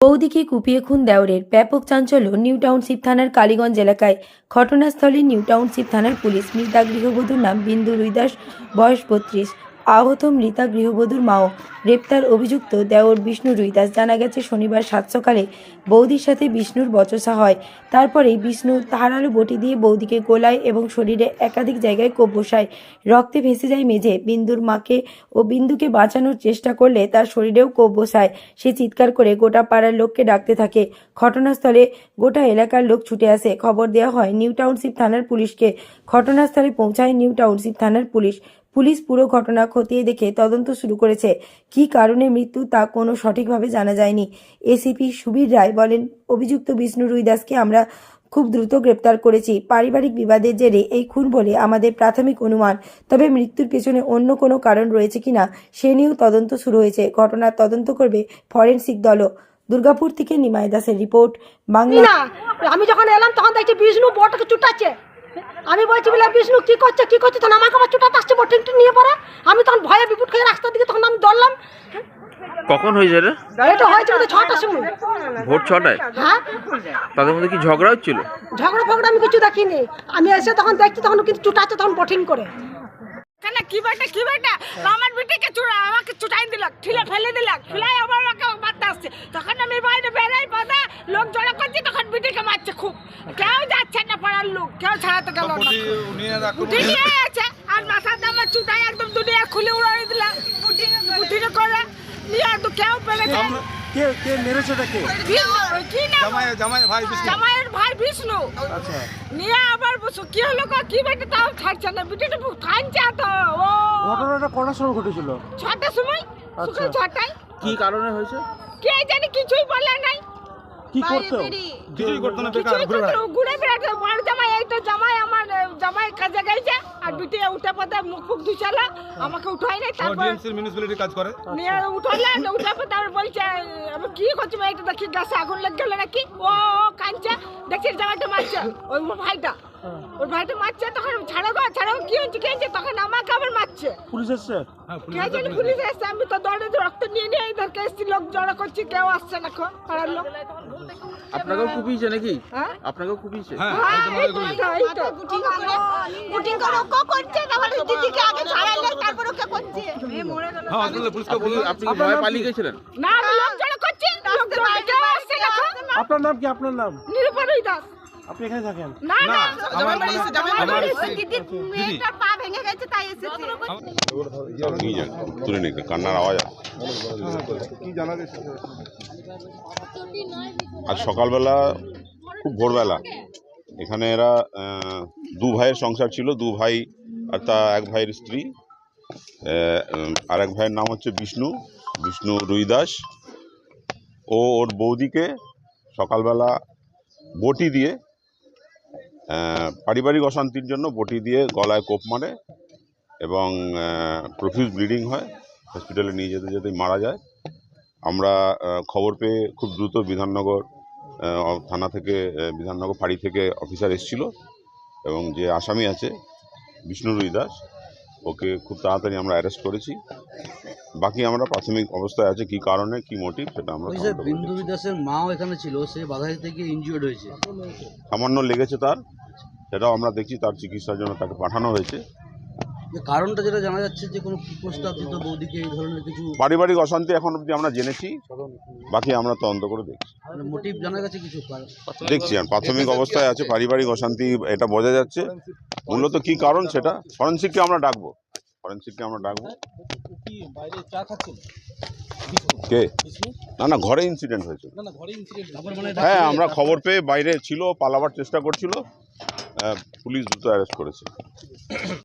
বৌদিকে কুপিয়ে খুন দেওরের ব্যাপক চাঞ্চল্য নিউ টাউনশিপ থানার কালীগঞ্জ এলাকায়। ঘটনাস্থলে নিউ টাউনশিপ থানার পুলিশ মৃতা গৃহবধূর নাম বিন্দু রুইদাস, বয়স বত্রিশ। আহত মৃতা গৃহবধূর মাও গ্রেপ্তার অভিযুক্ত দেওর বিষ্ণু রুইদাস জানা গেছে, শনিবার সাত সকালে বৌদির সাথে বিষ্ণুর বচসা হয়। তারপরেই বিষ্ণু ধারালো বটি দিয়ে বৌদিকে গোলায় এবং শরীরে একাধিক জায়গায় কোপ বসায়। রক্তে ভেসে যায় মেঝে। বিন্দুর মাকে ও বিন্দুকে বাঁচানোর চেষ্টা করলে তার শরীরেও কোপ বসায়। সে চিৎকার করে গোটা পাড়ার লোককে ডাকতে থাকে। ঘটনাস্থলে গোটা এলাকার লোক ছুটে আসে। খবর দেওয়া হয়, নিউ টাউনশিপ থানার পুলিশকে। ঘটনাস্থলে পৌঁছায় নিউ টাউনশিপ থানার পুলিশ। পুলিশ পুরো ঘটনা খতিয়ে দেখে তদন্ত শুরু করেছে। কী কারণে মৃত্যু তা কোনো সঠিকভাবে জানা যায়নি। এসিপি সুবীর রায় বলেন, অভিযুক্ত বিষ্ণু রুইদাসকে আমরা খুব দ্রুত গ্রেপ্তার করেছি। পারিবারিক বিবাদের জেরে এই খুন বলে আমাদের প্রাথমিক অনুমান। তবে মৃত্যুর পেছনে অন্য কোনো কারণ রয়েছে কিনা, সে নিয়েও তদন্ত শুরু হয়েছে। ঘটনার তদন্ত করবে ফরেনসিক দলও। দুর্গাপুর থেকে নিমাই দাসের রিপোর্ট, বাংলা। আমি যখন এলাম তখন দেখছি বিষ্ণু বটকে চুটাচ্ছে। আমি বলছি বলে বিষ্ণু কি করছে কি করছে? তখন আমাকে আবার চুটাতে আসছে বটিংটি নিয়ে পড়ে। আমি তখন ভয়ে বিপুট খেয়ে রাস্তার দিকে তখন আমি দৌড়লাম। কখন হয়েছে এটা এটা হয়েছে বোধহয় ছটার সময়। ভোর ছটায়? হ্যাঁ। তাদের মধ্যে কি ঝগড়া হচ্ছিল? ঝগড়া ফগড়া আমি কিছু দেখিনি। আমি এসে তখন দেখছি তখন কিন্তু চুটাচ্ছে তখন বটিং করে। কেন কি বেটা কি বেটা আমার বেটিকে চুরা আমাকে চুটাই দিল ঠিলে ফেলে দিল। ফেলাই আবার আমাকে মারতে আসছে। তখন আমি বাইরে বেরাই বাদা লোক জড়ো করছে তখন বেটিকে মারছে খুব কেউ যাচ্ছে না পাড়ার লোক গেল উঠে নিয়ে আছে আর মাথাতে আমার চুটাই একদম দুনিয়া খুলে উড়াই দিল। উঠিনে করে নিয়ে তো কেউ পেরেছে। কে কে মেরেছে কে? কি নাম? জামাই জামাই ভাই বিষ্ণু। জামাইয়ের ভাই বিষ্ণু। আচ্ছা। নিয়ে আবার বসু কি হলো গো? কি বেটা তাও ছাড়ছে না। বেটিটা খাইছে তো ও। ঘটনাটা কটার সময় ঘটেছিল? ছটার সময়? সকাল আচ্ছা। ছটায়। কি কারণে হয়েছে? কে জানি কিছুই বলে নাই। কি করতো কিছুই করতো না বেকার ঘুরে। ঘুরে বেড়াতে বড় জামাই এই তো জামাই আমার জামাই কাজে গেছে আর বিটি উঠে পথে মুখ ফুক ধুচালা আমাকে উঠাই নাই তারপর ডিএমসির মিউনিসিপ্যালিটি কাজ করে? নিয়ে উঠালে উঠে পথে তারপর বলছে আমি কি করছি ভাই এটা দেখি গাছে আগুন লেগে গেল নাকি? ও ও কাঁদছে দেখছি জামাইটা মারছে ওই ভাইটা। ওর ভাইটা মারছে তখন ছাড়ো গো ছাড়ো কি হচ্ছে কি হচ্ছে তখন আমাকে আবার মারছে। পুলিশ এসছে? হ্যাঁ কে জানি পুলিশ এসছে আমি তো দৌড়ে রক্ত নিয়ে নিয়ে লোক জড়ো করছি কেউ আসছে না এখন পাড়ার লোক। আপনাকেও কুপিয়েছে নাকি? হ্যাঁ? আপনাকেও কুপিয়েছে হ্যাঁ হ্যাঁ, একদম এই আগে করে। তো, এই তো। বুটিং করে ও করছে আমাদের দিদিকে আগে ছাড়াইলে তারপর ওকে করছে। হসপিটালে পুলিশকে আপনি বলল আপনি কি ভয়ে পালিয়ে গেছিলেন? না আমি লোক জড়ো করছি লোক জড়ো কেউ আসছে না খো আপনার নাম কি? আপনার নাম? নিরুপরই দাস। আপনি এখানে থাকেন। না না না আমার মানে আমার দিদির মেয়েটার পা ভেঙে গেছে তাই এসেছে। নিয়ে যান তুলে নিন কান্নার আওয়াজ। আছে। কি জানা গেছে আজ সকালবেলা খুব ভোরবেলা এখানে এরা দু ভাইয়ের সংসার ছিল দু ভাই আর তা এক ভাইয়ের স্ত্রী আর এক ভাইয়ের নাম হচ্ছে বিষ্ণু বিষ্ণু রুইদাস। ও ওর বৌদিকে সকালবেলা বটি দিয়ে পারিবারিক অশান্তির জন্য বটি দিয়ে গলায় কোপ মারে এবং প্রফিউজ ব্লিডিং হয়। হসপিটালে নিয়ে যেতে যেতেই মারা যায়। আমরা খবর পেয়ে খুব দ্রুত বিধাননগর থানা থেকে বিধাননগর ফাঁড়ি থেকে অফিসার এসেছিল এবং যে আসামি আছে বিষ্ণু রুই দাস ওকে খুব তাড়াতাড়ি আমরা অ্যারেস্ট করেছি। বাকি আমরা প্রাথমিক অবস্থায় আছে কি কারণে কি মোটিভ সেটা আমরা বিন্দু দাসের মাও এখানে ছিল সে বাধা গিয়ে ইনজিওর্ড হয়েছে। সামান্য লেগেছে তার। সেটাও আমরা দেখছি তার চিকিৎসার জন্য তাকে পাঠানো হয়েছে। কারণটা যেটা জানা যাচ্ছে যে কোনো বৌদিকে এই ধরনের কিছু পারিবারিক অশান্তি এখন অবধি আমরা জেনেছি বাকি আমরা তদন্ত করে দেখছি। মোটিভ জানা গেছে কিছু? দেখছি আর প্রাথমিক অবস্থায় আছে পারিবারিক অশান্তি এটা বোঝা যাচ্ছে। মূলত কি কারণ সেটা? ফরেন্সিককে আমরা ডাকবো। ফরেন্সিককে আমরা ডাকবো। কে? না না ঘরে ইনসিডেন্ট হয়েছিল। মানে হ্যাঁ আমরা খবর পেয়ে বাইরে ছিল পালাবার চেষ্টা করছিল। পুলিশ দ্রুত অ্যারেস্ট করেছে।